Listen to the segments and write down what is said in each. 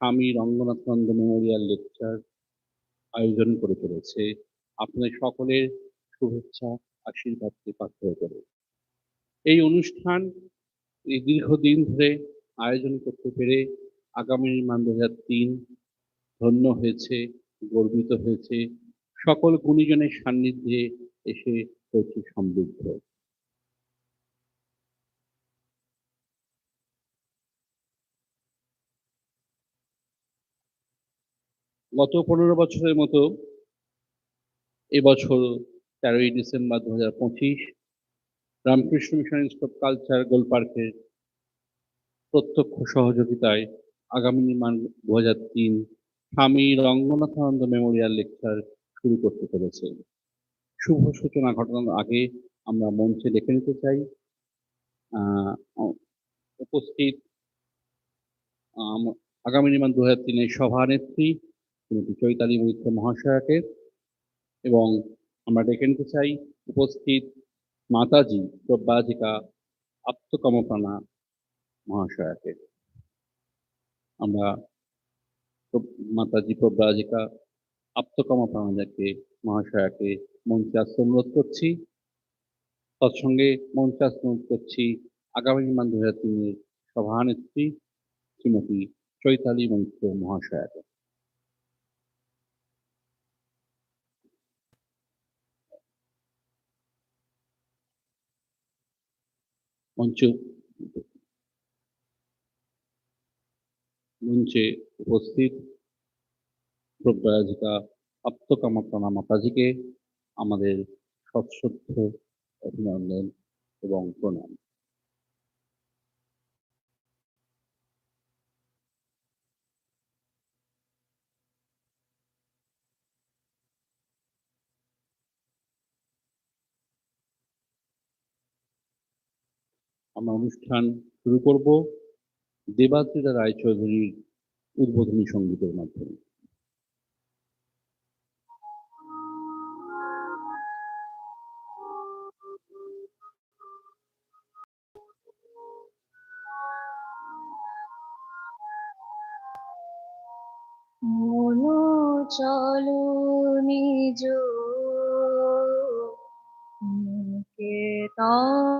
স্বামী রঙ্গনাথনন্দ Memorial lecture আয়োজন করে চলেছে। আপনাদের সকলের শুভেচ্ছা আশীর্বাদকে পাত্র করে এই অনুষ্ঠান এই দীর্ঘদিন ধরে আয়োজন করতে পেরে আগামী নির্মাণ দু তিন ধন্য হয়েছে, গর্বিত হয়েছে। সকল গুণীজনের সান্নিধ্যে এসে হয়েছে সমৃদ্ধ। গত পনেরো বছরের মতো এবছর তেরোই ডিসেম্বর দু হাজার পঁচিশ রামকৃষ্ণ মিশন অফ কালচার গোলপার্কের প্রত্যক্ষ সহযোগিতায় আগামী নির্মাণ দু হাজার তিন স্বামী রঙ্গনাথানন্দ মেমোরিয়াল লেকচার শুরু করতে পেরেছে শুভ সূচনা ঘটনার আগে আমরা মঞ্চে দেখে নিতে চাই। উপস্থিত আগামী নির্মাণ দু হাজার তিনের সভানেত্রী শ্রীমতী চৈতালি মৈত্র মহাশয়াকে এবং আমরা ডেকে নিতে চাই উপস্থিত মাতাজি প্রব্রাজিকা আত্মকমপ্রাণা মহাশয়াকে আমরা মাতাজি প্রব্রাজিকা আত্মকমপ্রাণাকে মহাশয়াকে মঞ্চে অনুরোধ করছি। তৎসঙ্গে মঞ্চে অনুরোধ করছি আগামী নির্মাণ দু হাজার তিনের সভানেত্রী শ্রীমতী চৈতালি মৈত্র মহাশয়াকে মঞ্চে মঞ্চে উপস্থিত প্রব্রাজিকা আত্মকামপ্রাণা মাতাজিকে আমাদের সশ্রদ্ধ অভিনন্দন এবং প্রণাম। আমরা অনুষ্ঠান শুরু করব। দেবাত্রিতা রায়চৌধুরীর উদ্বোধনী সঙ্গীতের মাধ্যমে। মনো চলো নিজ কেতনে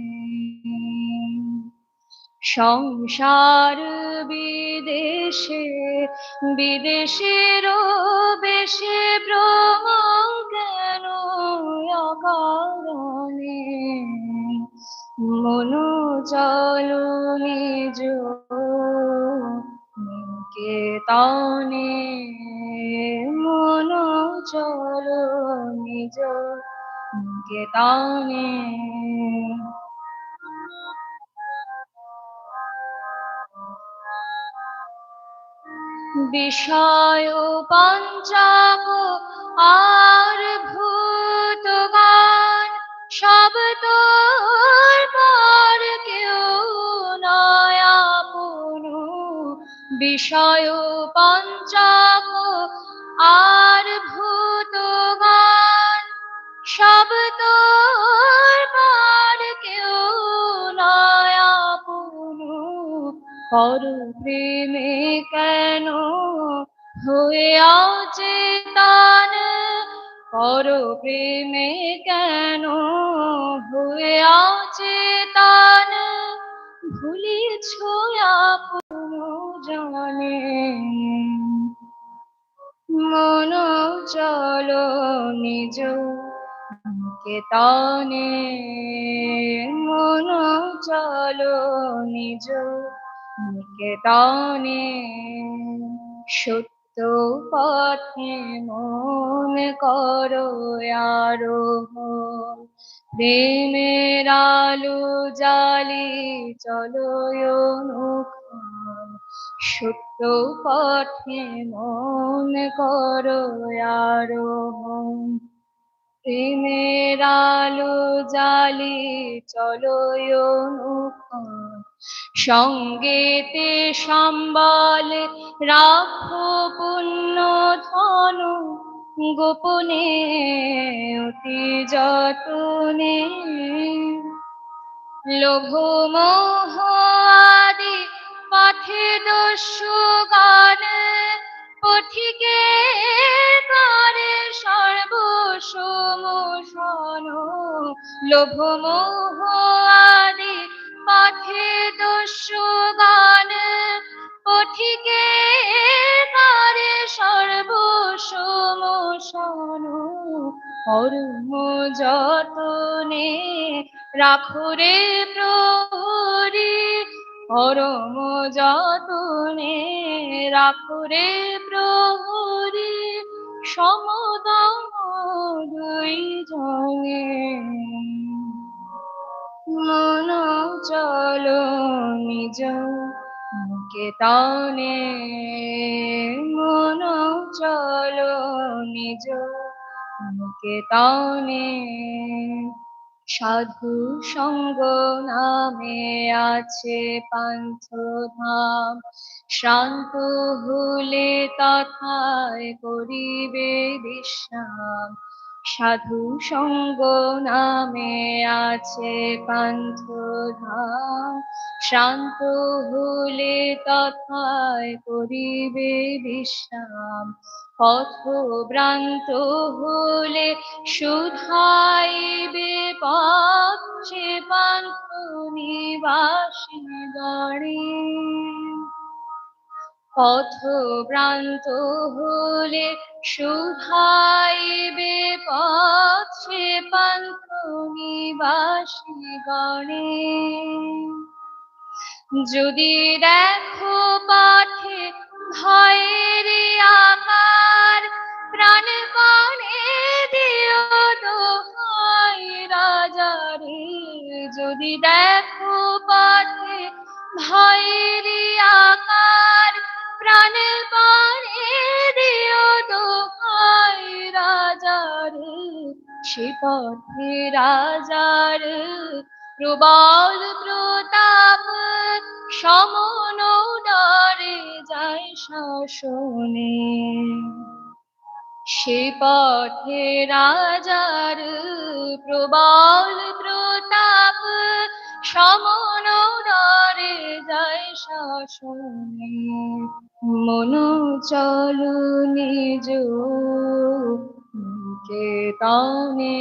সংসার বিদেশে বিদেশের বেশে ভ্রম কেন অকারণে মনো চলো নিজ কেতনে মনো চলো নিজ কেতনে বিষয় পঞ্চাব আর ভূতগান, সব তোর পর কেউ নয় আপন। বিষয় পঞ্চাব আর ভূতগান, সব তোর পর পর প্রেমে কেন হয়ে অচেতন পর প্রেমে কেন হয়ে অচেতন ভুলিছ আপন জানে মন চলো নিজ কেতনে মন চলো নিজ নিকেতনে সত্য পথে মন করো আরোহণ প্রেমের আলো জালি চলো সত্য পথে মন করো আরোহণ প্রেমের আলো জালি চলো সঙ্গেতে সম্বল রাখো পুণ্য ধন। গোপনে, অতি যতনে। লোভ মোহ আদি পথে দস্যু গান পথিকে করে সর্বসমোষণ। লোভ মোহ আদি পথে দস্যু গান পথিকে করে সর্বসমোষণ। কর্ম যতনে রাখো রে প্রহরী পরম যতনে রাখো রে প্রহরী, সমদম দুই জনে। মন চলো নিজ নিকেতনে মন চলো নিজ নিকেতনে সাধু সঙ্গ নামে আছে পান্থ ধাম শান্ত হলে তথায় করিবে বিশ্রাম। সাধু সঙ্গ নামে আছে পান্থ ধাম শান্ত হলে তথায় করিবে বিশ্রাম। পথভ্রান্ত হলে শুধাইবে সে পান্থ নিবাসী গণে হলে শুধাইবে সে পান্থ গণে যদি দেখো পথে ভয়ের আকার প্রাণ পানে দিও দোহাই রাজারে যদি দেখো পথে ভয়ের আকার, প্রাণ পানে দিও দোহাই রাজারে সে পথে রাজার প্রবল প্রতাপ, সমন ডরে যায় শাসনে। সে পথে রাজার প্রবল প্রতাপ, সমন ডরে যায় শাসনে। মন চলু নিজ কেতনে।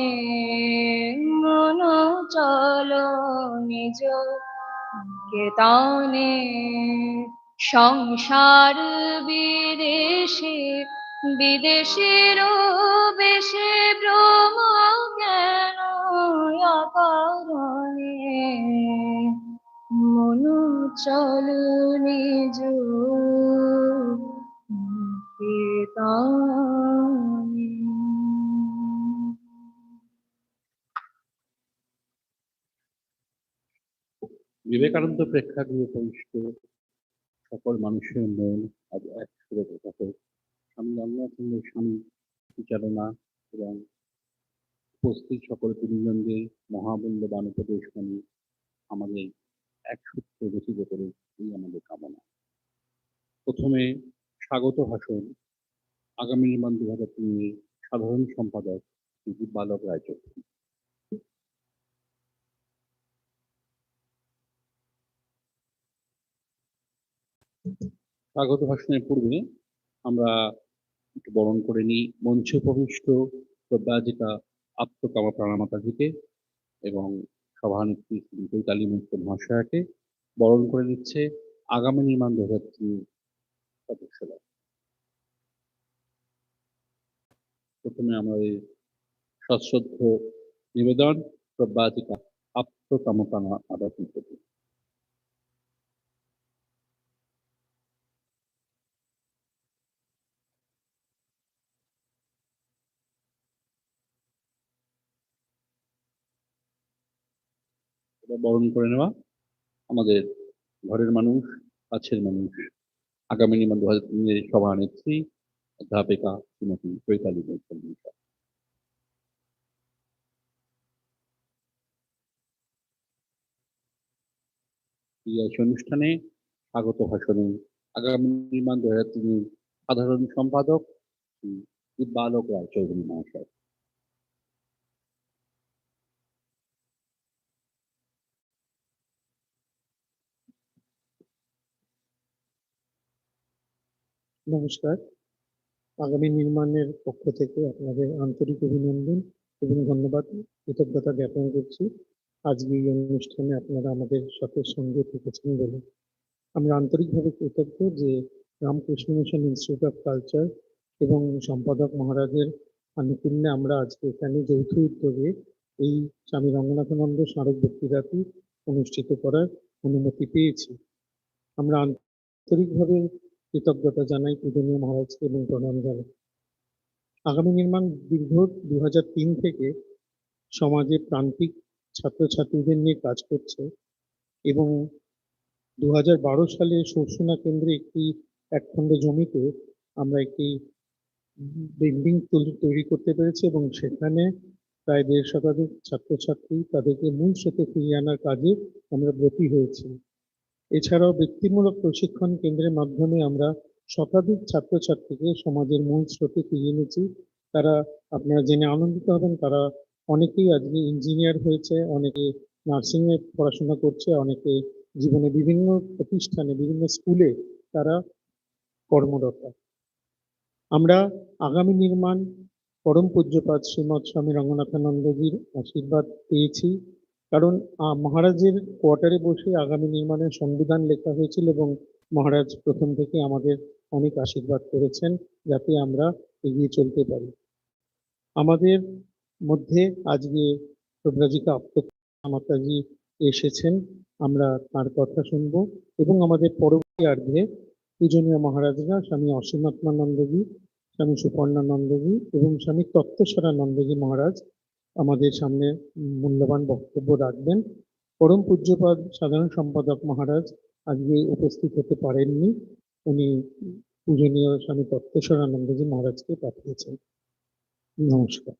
মন চলো নিজ কেতনে। সংসার বিদেশে বিদেশের বেশে ভ্রম জ্ঞান অকারণে মন চলো বিবেকানন্দ প্রেক্ষাগৃহে সকল মানুষের মন আজ এক সুরে থাকে স্বামী রামনাথের স্বামী বিচারণা এবং উপস্থিত সকল গুরুজনদের মহামূল্যবান উপদেশ মানি আমাদের এক সূত্রে গঠিত করে এই আমাদের কামনা। প্রথমে স্বাগত ভাষণ আগামী নির্মাণ দু হাজার তিনের সাধারণ সম্পাদক শ্রী বালক রায়চৌধুরী স্বাগত ভাষণের পূর্বে আমরা বরণ করে নিই। মঞ্চে উপবিষ্ট শ্রদ্ধাজিকা আত্মকামা প্রাণামাতাজিকে এবং সভানেত্রী শ্রী চৈতালি মিত্র মহাশয়াকে বরণ করে নিচ্ছে আগামী নির্মাণ দু হাজার তিন সদস্যরা। প্রথমে আমাদের সশ্রদ্ধ নিবেদন শ্রদ্ধাজিকা আত্মকামা প্রাণামাতাজির প্রতি এটা বরণ করে নেওয়া আমাদের ঘরের মানুষ, কাছের মানুষ। আগামী নির্মাণ দু হাজার তিনের সভানেত্রী অধ্যাপিকা শ্রীমতী চৈতালি অনুষ্ঠানে স্বাগত ভাষণে আগামী নির্মাণ দু হাজার সাধারণ সম্পাদক দিব্যালোক রায় চৌধুরী মহাশয়। নমস্কার। আগামী নির্মাণের পক্ষ থেকে আপনাদের আন্তরিক অভিনন্দন এবং ধন্যবাদ। কৃতজ্ঞতা জ্ঞাপন করছি। আজকে এই অনুষ্ঠানে আপনারা আমাদের সাথে সঙ্গে থেকেছেন বলে। আমরা আন্তরিকভাবে কৃতজ্ঞ যে Ramakrishna mission institute of culture এবং সম্পাদক মহারাজের আনুকূল্যে আমরা আজকে এখানে যৌথ উদ্যোগে এই স্বামী রঙ্গনাথানন্দ স্মারক বক্তৃতাটি অনুষ্ঠিত করার অনুমতি পেয়েছি। আমরা আন্তরিকভাবে কৃতজ্ঞতা জানাই পূজনীয় মহারাজকে এবং প্রণাম জানাই। আগামী নির্মাণ দীর্ঘ দু থেকে সমাজে প্রান্তিক ছাত্রছাত্রীদের নিয়ে কাজ করছে এবং দু সালে সরসুনা কেন্দ্রে একটি একখণ্ড জমিতে আমরা একটি বিল্ডিং তৈরি করতে পেরেছি এবং সেখানে প্রায় দেড় শতাধিক ছাত্রছাত্রী তাদেরকে মূল স্রোতে ফিরিয়ে আনার কাজে আমরা ব্রতী হয়েছি। এছাড়াও বৃত্তিমূলক প্রশিক্ষণ কেন্দ্রের মাধ্যমে আমরা শতাধিক ছাত্রছাত্রীকে সমাজের মূল স্রোতে ফিরিয়ে এনেছি। তারা আপনারা জেনে আনন্দিত হবেন, তারা অনেকেই আজকে ইঞ্জিনিয়ার হয়েছে, অনেকে নার্সিংয়ে পড়াশোনা করছে, অনেকে জীবনে বিভিন্ন প্রতিষ্ঠানে, বিভিন্ন স্কুলে তারা কর্মরত। আমরা আগামী নির্মাণ পরম পূজ্যপাদ শ্রীমৎ স্বামী রঙ্গনাথানন্দজির আশীর্বাদ পেয়েছি। কারণ মহারাজের কোয়ার্টারে বসে আগামী নির্মাণের সংবিধান লেখা হয়েছিল এবং মহারাজ প্রথম থেকে আমাদের অনেক আশীর্বাদ করেছেন যাতে আমরা এগিয়ে চলতে পারি। আমাদের মধ্যে আজকে প্রব্রাজিকা মাতাজি এসেছেন, আমরা তার কথা শুনব এবং আমাদের পরবর্তী অর্ধে পূজনীয় মহারাজরা স্বামী অসীমাত্মানন্দজি স্বামী সুপর্ণানন্দজি এবং স্বামী তত্ত্বস্বরানন্দজি মহারাজ আমাদের সামনে মূল্যবান বক্তব্য রাখবেন। পরম পূজ্যপাদ সাধারণ সম্পাদক মহারাজ আজকে উপস্থিত হতে পারেননি। উনি পূজনীয় স্বামী তত্ত্বেশ্বরানন্দজি মহারাজকে পাঠিয়েছেন। নমস্কার।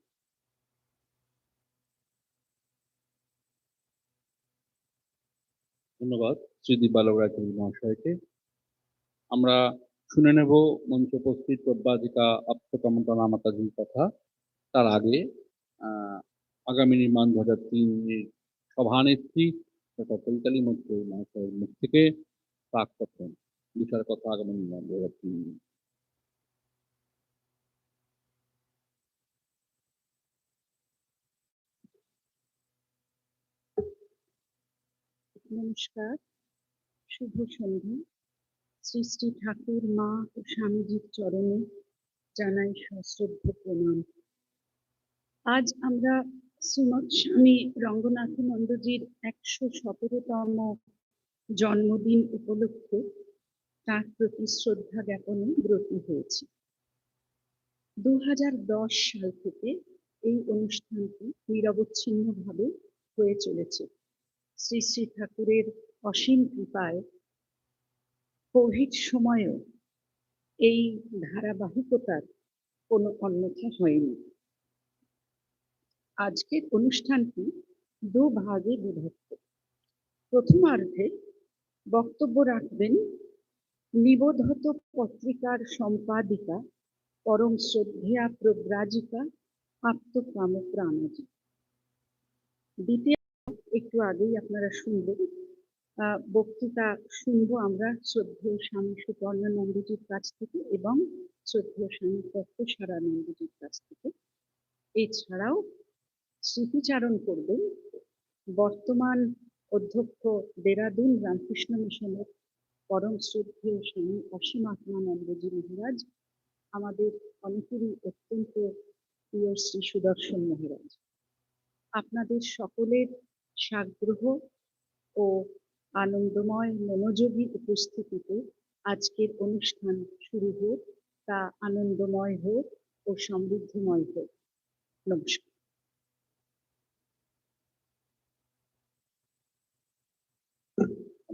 ধন্যবাদ শ্রী রায় মহাশয়কে। আমরা শুনে নেব মঞ্চ উপস্থিত প্রব্রাজিকা আত্মকামতা মাতাজির কথা। তার আগে আগামী নির্মাণ দু হাজার তিনের সভানেত্রী তথা চৈতালি মধ্যে মহাশয়ের মুখ থেকে প্রাক কথন বিষয়ের কথা আগামী নির্মাণ দু হাজার তিন নমস্কার, শুভ সন্ধ্যা। শ্রী শ্রী ঠাকুর মা ও স্বামীজির চরণে জানাই সশ্রদ্ধ প্রণাম। আজ আমরা শ্রীমৎ স্বামী রঙ্গনাথানন্দজির একশো সতেরোতম জন্মদিন উপলক্ষে তার প্রতি শ্রদ্ধা জ্ঞাপনে ব্রতী হয়েছি। দু সাল থেকে এই অনুষ্ঠানটি নিরবচ্ছিন্নভাবে হয়ে চলেছে। শ্রী শ্রী ঠাকুরের অসীম কৃপায় কোভিড সময়েও এই ধারাবাহিকতার কোনো অন্যথা হয়নি। আজকের অনুষ্ঠানটি দু ভাগে বিভক্ত। প্রথমার্ধে বক্তব্য রাখবেন নিবোধত পত্রিকার সম্পাদিকা পরম শ্রদ্ধেয়া প্রব্রাজিকা আত্মকাম প্রাণাজি দ্বিতীয়, একটু আগেই আপনারা শুনবেন বক্তৃতা শুনব আমরা শ্রদ্ধেয় স্বামী সুপর্ণানন্দজির কাছ থেকে এবং শ্রদ্ধেয় স্বামী তত্ত্বসারানন্দজির কাছ থেকে। এছাড়াও স্মৃতিচারণ করবেন। বর্তমান অধ্যক্ষ দেরাদুন রামকৃষ্ণ মিশনের পরম শ্রদ্ধেয় স্বামী অসীম অসীমাত্মানন্দজি মহারাজ, আমাদের অনেকেরই অত্যন্ত প্রিয় শ্রী সুদর্শন মহারাজ। আপনাদের সকলের সাগ্রহ ও আনন্দময় মনোযোগী উপস্থিতিতে আজকের অনুষ্ঠান শুরু হোক, তা আনন্দময় হোক ও সমৃদ্ধিময় হোক। নমস্কার।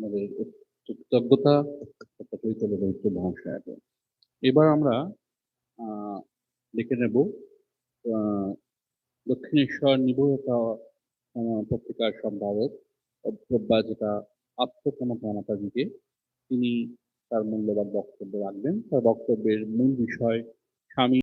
আমাদের কৃতজ্ঞতা একটা পবিত্র মহাশয়াকে এবার আমরা দেখে নেব দক্ষিণেশ্বর নিবহতা পত্রিকার সম্পাদক অধ্যব্যা যেটা আত্মকমতা মাতাজিকে তিনি তার মূল্যবান বক্তব্য রাখবেন। তার বক্তব্যের মূল বিষয় স্বামী